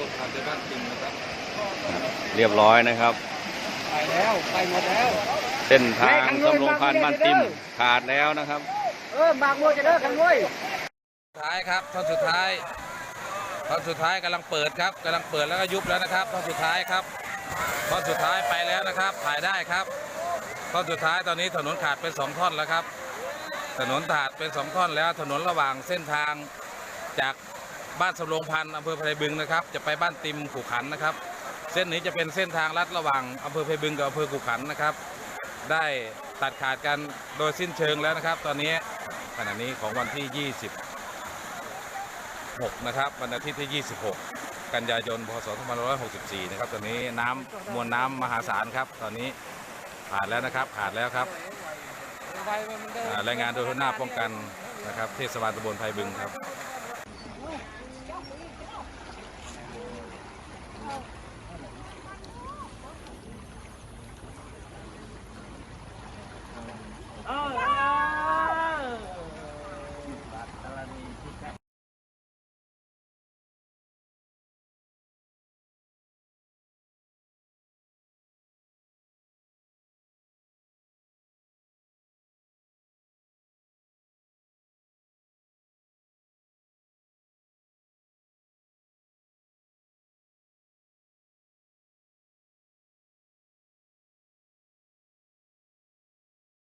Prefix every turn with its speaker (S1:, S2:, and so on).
S1: ลงผ่านไปบ้านติมนะครับ
S2: เรียบร้อยนะครับ
S3: ไปแล้วไปหมดแล้ว
S2: เส้นทางสำโรงพานบ้านติมขาดแล้วนะครับ
S3: เออบากมวยจะเด้อกันมวย
S1: สุดท้ายครับท่อนสุดท้ายท่อนสุดท้ายกำลังเปิดครับกำลังเปิดแล้วก็ยุบแล้วนะครับท่อนสุดท้ายครับท่อนสุดท้ายไปแล้วนะครับถ่ายได้ครับท่อนสุดท้ายตอนนี้ถนนขาดเป็นสองท่อนแล้วครับ ถนนขาดเป็นสองท่อนแล้วถนนระหว่างเส้นทางจาก บ้านสำโรงพันธ์อำเภอไพรบึงนะครับ จะไปบ้านติมขู่ขันนะครับ เส้นนี้จะเป็นเส้นทางลัดระหว่างอำเภอไพรบึงกับอำเภอขู่ขันนะครับ ได้ตัดขาดกันโดยสิ้นเชิงแล้วนะครับ ตอนนี้ขณะนี้ของวันที่ 26 นะครับ วันอาทิตย์ที่ 26 กันยายน พศ 2564 นะครับ ตอนนี้น้ำมวลน้ำมหาศาลครับ ตอนนี้ขาดแล้วนะครับ ขาดแล้วครับรายงานโดยหัวหน้าป้องกันนะครับ เทศบาลตำบลไพบึงครับ